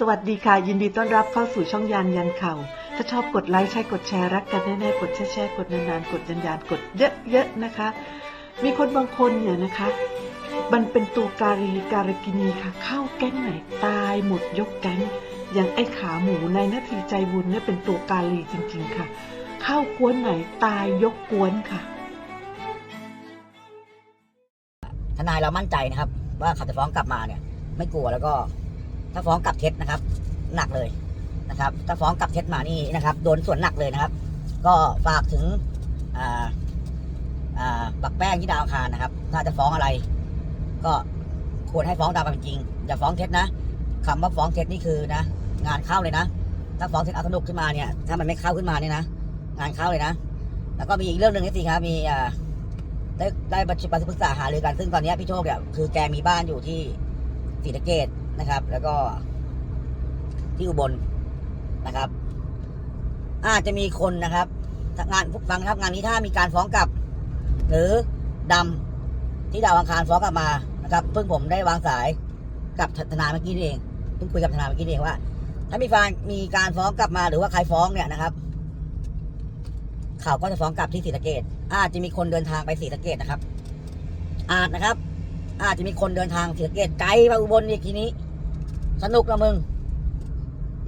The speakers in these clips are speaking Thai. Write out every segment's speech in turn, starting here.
สวัสดีค่ะ ยินดีต้อนรับเข้าสู่ช่องยานยันเข่าถ้าชอบกดไลค์ใช่กดแชร์รักกันแน่ๆกดแชร์ๆกดนานๆกดยันยานกดเยอะๆนะคะ มีคนบางคนเนี่ยนะคะ มันเป็นตัวการีการกินีค่ะ เข้าแก๊งไหนตายหมดยกแก๊งอย่างไอ้ขาหมูในนาทีใจบุญเนี่ยเป็นตัวการีจริง ๆค่ะ เข้ากวนไหนตายยกกวนค่ะ ทนายเรามั่นใจนะครับ ว่าเขาจะฟ้องกลับมาเนี่ย ไม่กลัวแล้วก็ ถ้าฟ้องกลับเท็จนะครับ หนักเลยนะครับ ถ้าฟ้องกลับเท็จมานี่นะครับโดนส่วนหนักเลยนะครับ ก็ฝากถึงอ่าอ่าปักแป้งที่ดาวคารนะครับ ถ้าจะฟ้องอะไร ก็ควรให้ฟ้องตามความเป็นจริง อย่าฟ้องเท็จนะคำว่าฟ้องเท็จนี่คือนะ งานเข้าเลยนะ ถ้าฟ้องเท็จเอาสนุกขึ้นมาเนี่ย ถ้ามันไม่เข้าขึ้นมาเนี่ยนะ งานเข้าเลยนะ แล้วก็มีอีกเรื่องหนึ่งนี่สิครับ มีอ่าได้ได้ประชุมปรึกษาหารือกัน ซึ่งตอนนี้พี่โชคเนี่ยคือแกมีบ้านอยู่ที่ศรีสะเกด นะครับ แล้วก็ที่อุบลนะครับ อาจจะมีคนนะครับงานฟังครับงานนี้ถ้ามีการฟ้องกลับ หรือดำที่ดาวอังคารฟ้องกลับมานะครับ เพิ่งผมได้วางสายกับทนายเมื่อกี้นี่เองเพิ่งคุยกับทนายเมื่อกี้นี่เองว่า ถ้ามีฟานมีการฟ้องกลับมาหรือว่าใครฟ้องเนี่ยนะครับเขาก็จะฟ้องกลับที่ศรีสะเกดอาจจะมีคนเดินทางไปศรีสะเกดนะครับ อาจนะครับ อาจจะมีคนเดินทางศรีสะเกดไกลมาอุบลอีกทีนี้ สนุกละมึง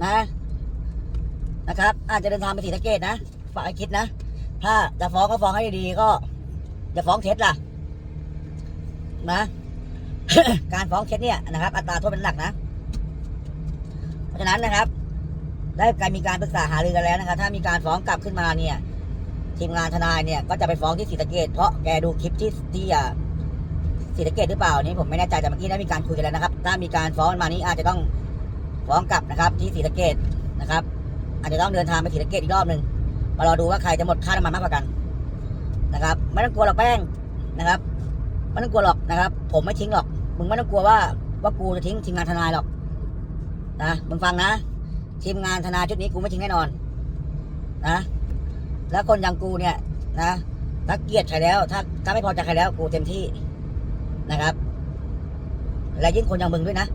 นะ นะครับ อาจจะเดินทางไปศรีสะเกดนะ ฝากให้คิดนะ ถ้าจะฟ้องก็ฟ้องให้ดีๆก็อย่าฟ้องเท็จล่ะ นะ การฟ้องเท็จเนี่ยนะครับ อัตราโทษเป็นหนักนะ เพราะฉะนั้นนะครับ ได้การมีการปรึกษาหารือกันแล้วนะครับ ถ้ามีการฟ้องกลับขึ้นมาเนี่ย ทีมงานทนายเนี่ย ก็จะไปฟ้องที่ศรีสะเกดเพราะแกดูคลิปที่ที่อ่า ศรีสะเกดหรือเปล่านี่ผมไม่แน่ใจแต่เมื่อกี้ได้มีการคุยกันแล้วนะครับ ถ้ามีการฟ้องมานี้อาจจะต้องฟ้องกลับนะครับ ที่ศรีสะเกดนะครับ อาจจะต้องเดินทางไปศรีสะเกดอีกรอบหนึ่งมารอดูว่าใครจะหมดค่าน้ำมันมากกว่ากันนะครับ ไม่ต้องกลัวหรอกแป้งนะครับไม่ต้องกลัวหรอกนะครับ ผมไม่ทิ้งหรอกมึงไม่ต้องกลัวว่าว่ากูจะทิ้งทีมงานทนายหรอกนะมึงฟังนะ ทีมงานทนายชุดนี้กูไม่ทิ้งแน่นอนนะ แล้วคนอย่างกูเนี่ยนะถ้าเกลียดใครแล้ว ถ้าถ้าไม่พอใจใครแล้วกูเต็มที่ นะครับ และยิ่งคนอย่างมึงด้วยนะ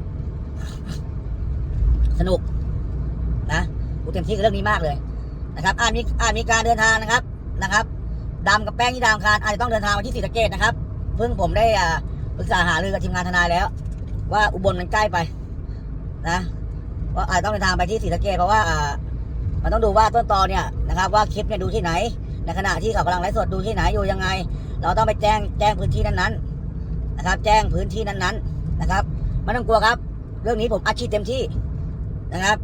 สนุกนะกูเต็มที่กับเรื่องนี้มากเลยนะครับอาจมีอาจมีการเดินทางนะครับนะครับดำกับแป้งที่ดาวอังคารอาจจะต้องเดินทางมาที่ศรีสะเกดนะครับเพิ่งผมได้ปรึกษาหารือกับทีมงานทนายแล้ว ว่าอุบลมันใกล้ไปนะว่าอาจต้องเดินทางไปที่ศรีสะเกดเพราะว่าอ่ามันต้องดูว่าต้นตอเนี่ยนะครับ ว่าคลิปเนี่ยดูที่ไหน ในขณะที่เขากำลังไลฟ์สดดูที่ไหนอยู่ยังไง เราต้องไปแจ้งแจ้งพื้นที่นั้นๆ นะครับ แจ้งพื้นที่นั้นๆนะครับไม่ต้องกลัวครับ เรื่องนี้ผมอาชีพเต็มที่นะครับ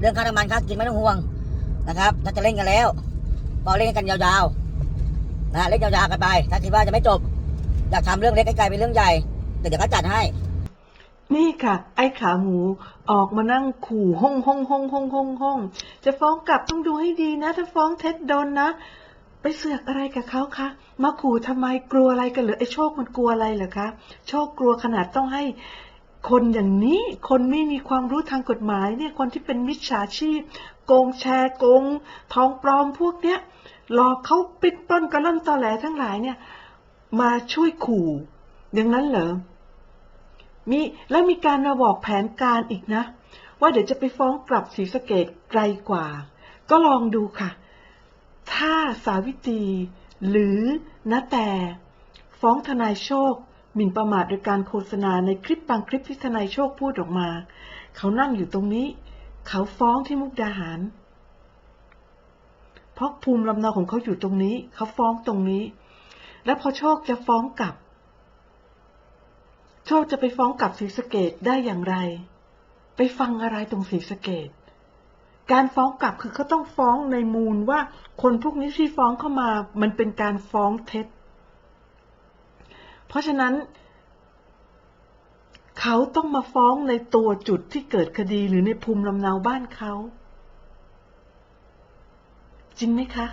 เรื่องค่าน้ำมันค่ากินไม่ต้องห่วงนะครับถ้าจะเล่นกันแล้วก็เล่นกันยาวๆนะเล่นยาวๆกันไป ถ้าคิดว่าจะไม่จบอยากทำเรื่องเล็กให้กลายเป็นเรื่องใหญ่เดี๋ยวเดี๋ยวก็จัดให้ นี่ค่ะ ไอ้ขาหมูออกมานั่งขู่ห้องห้องห้องห้องห้องห้องจะฟ้องกลับต้องดูให้ดีนะ ถ้าฟ้องเท็จโดนนะ ไปเสือกอะไรกับเขาคะ มาขู่ทำไมกลัวอะไรกันเหรือไอ้โชคมันกลัวอะไรเหรอคะ โชคกลัวขนาดต้องให้คนอย่างนี้ คนไม่มีความรู้ทางกฎหมายเนี่ยคนที่เป็นมิจฉาชีพ โกงแชร์โกง ทองปลอมพวกเนี้ยหลอกเขาปิดปล้นกระล่อนตอแหลทั้งหลายเนี่ย มาช่วยขู่ อย่างนั้นเหรอมีแล้วมีการมาบอกแผนการอีกนะ ว่าเดี๋ยวจะไปฟ้องกลับศรีสะเกดไกลกว่า ก็ลองดูค่ะ ถ้าสาวิตรีหรือนาแต่ ฟ้องทนายโชคหมิ่นประมาทโดยการโฆษณาในคลิปบางคลิปที่ทนายโชคพูดออกมา เขานั่งอยู่ตรงนี้ เขาฟ้องที่มุกดาหาร เพราะภูมิลำเนาของเขาอยู่ตรงนี้ เขาฟ้องตรงนี้ แล้วพอโชคจะฟ้องกลับ โชคจะไปฟ้องกลับศรีสะเกดได้อย่างไร ไปฟังอะไรตรงศรีสะเกด การฟ้องกลับคือเขาต้องฟ้องในมูลว่าคนพวกนี้ที่ฟ้องเข้ามา มันเป็นการฟ้องเท็จ เพราะฉะนั้น เขาต้องมาฟ้องในตัวจุดที่เกิดคดีหรือในภูมิลำเนาบ้านเขา จริงไหมคะ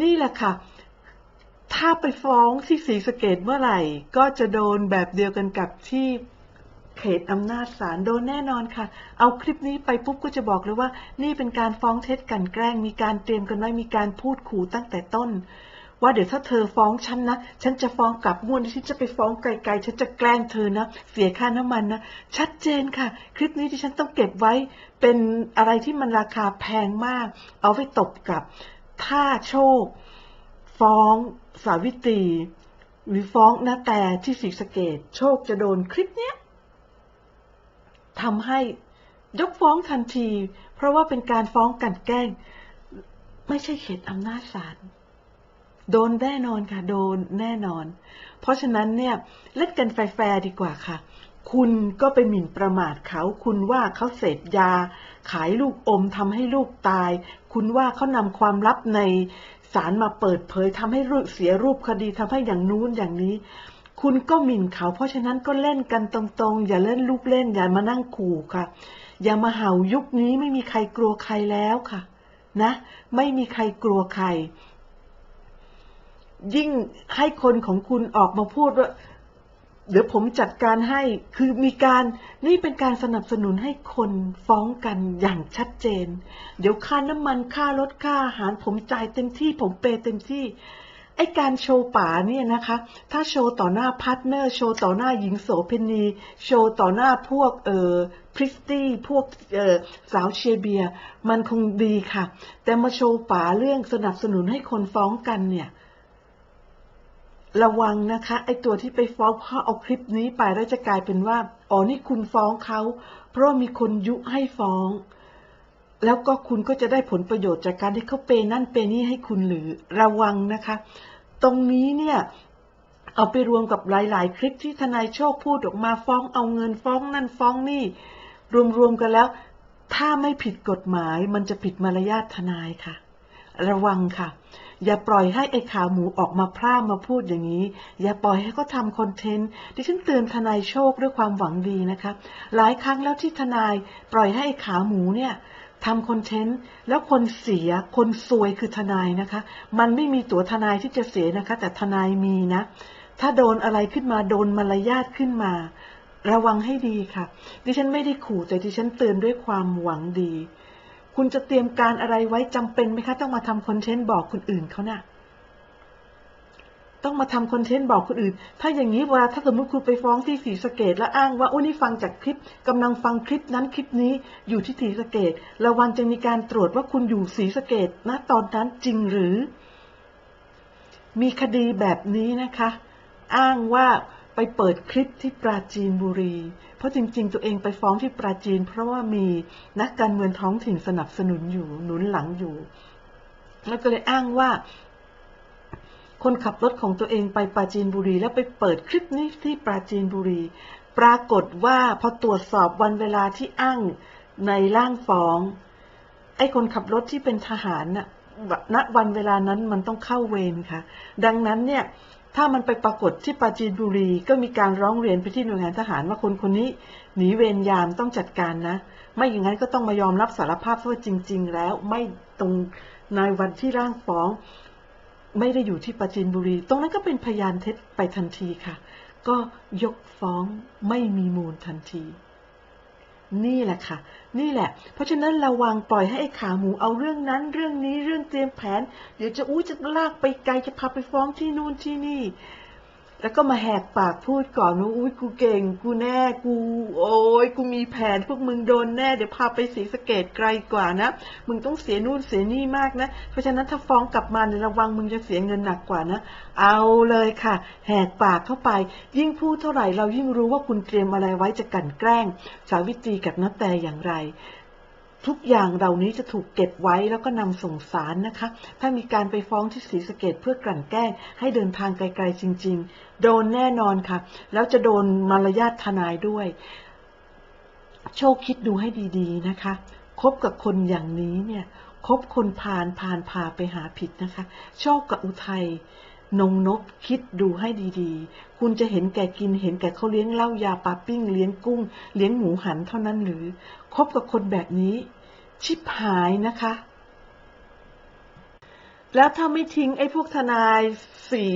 นี่แหละค่ะ ถ้าไปฟ้องที่ศรีสะเกดเมื่อไหร่ ก็จะโดนแบบเดียวกันกับที่ เขตอำนาจศาลโดนแน่นอนค่ะ เอาคลิปนี้ไปปุ๊บก็จะบอกเลยว่า นี่เป็นการฟ้องเท็จกันแกล้ง มีการเตรียมกันไว้มีการพูดขู่ตั้งแต่ต้น ว่าเดี๋ยวถ้าเธอฟ้องฉันนะ ฉันจะฟ้องกลับงวดนี้ฉันจะไปฟ้องไกลๆ ฉันจะแกล้งเธอนะ เสียค่าน้ำมันนะ ชัดเจนค่ะ คลิปนี้ที่ฉันต้องเก็บไว้เป็นอะไรที่มันราคาแพงมาก เอาไว้ตบกับ ถ้าโชค ฟ้อง สาวิตรีหรือฟ้องนาแต่ที่ศรีสะเกดโชคจะโดนคลิปเนี้ย ทำให้ยกฟ้องทันที เพราะว่าเป็นการฟ้องกันแกล้ง ไม่ใช่เขตอำนาจศาลโดนแน่นอนค่ะ โดนแน่นอน เพราะฉะนั้นเนี่ยเล่นกันแฟร์ดีกว่าค่ะ คุณก็ไปหมิ่นประมาทเขา คุณว่าเขาเสพยา ขายลูกอมทำให้ลูกตาย คุณว่าเขานำความลับในศาลมาเปิดเผยทำให้เสียรูปคดีทำให้อย่างนู้นอย่างนี้ คุณก็หมิ่นเขา เพราะฉะนั้นก็เล่นกันตรงๆ อย่าเล่นลูกเล่น อย่ามานั่งขู่ค่ะ อย่ามาเห่ายุคนี้ไม่มีใครกลัวใครแล้วค่ะ นะ ไม่มีใครกลัวใคร ยิ่งให้คนของคุณออกมาพูดว่าเดี๋ยวผมจัดการให้ คือมีการนี่เป็นการสนับสนุนให้คนฟ้องกันอย่างชัดเจน เดี๋ยวค่าน้ำมันค่ารถค่าอาหารผมจ่ายเต็มที่ ผมเปย์เต็มที่ ไอการโชว์ป่าเนี่ยนะคะ ถ้าโชว์ต่อหน้าพาร์ทเนอร์โชว์ต่อหน้าหญิงโสเภณี โชว์ต่อหน้าพวกเอ่อพริสตี้พวกเอ่อสาวเชียเบีย มันคงดีค่ะ แต่มาโชว์ป่าเรื่องสนับสนุนให้คนฟ้องกันเนี่ยระวังนะคะ ไอตัวที่ไปฟ้องเพราะเอาคลิปนี้ไปแล้วจะกลายเป็นว่า อ๋อนี่คุณฟ้องเขา เพราะมีคนยุให้ฟ้อง แล้วก็คุณก็จะได้ผลประโยชน์จากการที่เขาเปย์นั่นเปย์นี่ให้คุณหรือระวังนะคะ ตรงนี้เนี่ยเอาไปรวมกับหลาย ๆ คลิปที่ทนายโชคพูดออกมาฟ้องเอาเงินฟ้องนั่นฟ้องนี่ รวม ๆ กันแล้ว ถ้าไม่ผิดกฎหมายมันจะผิดมารยาททนายค่ะ ระวังค่ะ อย่าปล่อยให้ไอ้ขาหมูออกมาพร่ามาพูดอย่างนี้ อย่าปล่อยให้เขาทำคอนเทนต์ดิฉันเตือนทนายโชคด้วยความหวังดีนะคะ หลายครั้งแล้วที่ทนายปล่อยให้ไอ้ขาหมูเนี่ย ทำคอนเทนต์ แล้วคนเสียคนซวยคือทนายนะคะ มันไม่มีตัวทนายที่จะเสียนะคะ แต่ทนายมีนะ ถ้าโดนอะไรขึ้นมาโดนมารยาทขึ้นมา ระวังให้ดีค่ะ ดิฉันไม่ได้ขู่แต่ดิฉันเตือนด้วยความหวังดี คุณจะเตรียมการอะไรไว้จำเป็นไหมคะ ต้องมาทำคอนเทนต์บอกคนอื่นเขานะ่ะ ต้องมาทำคอนเทนต์บอกคนอื่น ถ้าอย่างนี้เวลาถ้าสมมติคุณไปฟ้องที่ศรีสะเกดแล้วอ้างว่าโอ้นี่ฟังจากคลิปกำลังฟังคลิปนั้นคลิปนี้อยู่ที่ศรีสะเกดระวังจะมีการตรวจว่าคุณอยู่ศรีสะเกดณตอนนั้นจริงหรือ มีคดีแบบนี้นะคะ อ้างว่าไปเปิดคลิปที่ปราจีนบุรี เพราะจริง ๆ ตัวเองไปฟ้องที่ปราจีน เพราะว่ามีนักการเมืองท้องถิ่นสนับสนุนอยู่หนุนหลังอยู่แล้วก็เลยอ้างว่า คนขับรถของตัวเองไปปราจีนบุรี แล้วไปเปิดคลิปนี้ที่ปราจีนบุรี ปรากฏว่าพอตรวจสอบวันเวลาที่อ้างในร่างฟ้อง ไอ้คนขับรถที่เป็นทหารน่ะณวันเวลานั้นมันต้องเข้าเวรค่ะ ดังนั้นเนี่ยถ้ามันไปปรากฏที่ปราจีนบุรีก็มีการร้องเรียนไปที่หน่วยงานทหารว่าคนคนนี้หนีเวรยามต้องจัดการนะ ไม่อย่างนั้นก็ต้องมายอมรับสารภาพว่าจริง ๆ แล้วไม่ตรงในวันที่ร่างฟ้อง ไม่ได้อยู่ที่ปราจีนบุรี ตรงนั้นก็เป็นพยานเท็จไปทันทีค่ะ ก็ยกฟ้องไม่มีมูลทันที นี่แหละค่ะ นี่แหละ เพราะฉะนั้นระวังปล่อยให้ไอ้ขาหมูเอาเรื่องนั้น เรื่องนี้เรื่องเตรียมแผน เดี๋ยวจะอู้จะลากไปไกลจะพาไปฟ้องที่นู่นที่นี่ แล้วก็มาแหกปากพูดก่อนว่าอุ้ยกูเก่ง กูแน่ กู โอ้ยกูมีแผนพวกมึงโดนแน่ เดี๋ยวพาไปสีสเกตไกลกว่านะ มึงต้องเสียนู่นเสียนี่มากนะ เพราะฉะนั้นถ้าฟ้องกลับมาเนี่ยระวังมึงจะเสียเงินหนักกว่านะ เอาเลยค่ะ แหกปากเข้าไป ยิ่งพูดเท่าไหร่เรายิ่งรู้ว่าคุณเตรียมอะไรไว้จะกันแกล้ง สาวิตรีกับนัแต่อย่างไร ทุกอย่างเหล่านี้จะถูกเก็บไว้แล้วก็นำส่งสารนะคะ ถ้ามีการไปฟ้องที่ศรีสะเกดเพื่อกลั่นแกล้ง ให้เดินทางไกลๆจริง ๆ โดนแน่นอนค่ะ แล้วจะโดนมารยาททนายด้วย โชคคิดดูให้ดีๆนะคะ คบกับคนอย่างนี้เนี่ย คบคนพาลพาลพาไปหาผิดนะคะ โชคกับอุทัย นงนกคิดดูให้ดีๆ คุณจะเห็นแก่กินเห็นแก่เขาเลี้ยงเหล้ายาปลาปิ้ง เลี้ยงกุ้ง เลี้ยงหมูหันเท่านั้นหรือ คบกับคนแบบนี้ ชิบหายนะคะ แล้วถ้าไม่ทิ้งไอ้พวกทนายสี่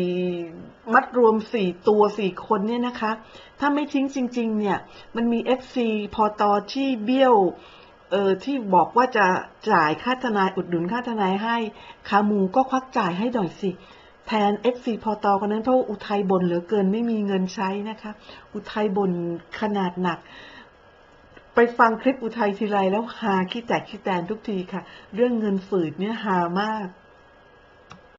มัดรวมสี่ตัวสี่คนเนี่ยนะคะ ถ้าไม่ทิ้งจริง ๆ เนี่ย มันมีเอฟซีพอตอที่เบี้ยวเออที่บอกว่าจะจ่ายค่าทนายอุดหนุนค่าทนายให้ขามูก็ควักจ่ายให้หน่อยสิ แทน FC พอตอคนนั้นเพราะอุทัยบ่นเหลือเกินไม่มีเงินใช้นะคะ อุทัยบ่นขนาดหนัก ไปฟังคลิปอุทัยทีไรแล้วหาขี้แตกขี้แตนทุกทีค่ะ เรื่องเงินฝืดเนี่ยหามาก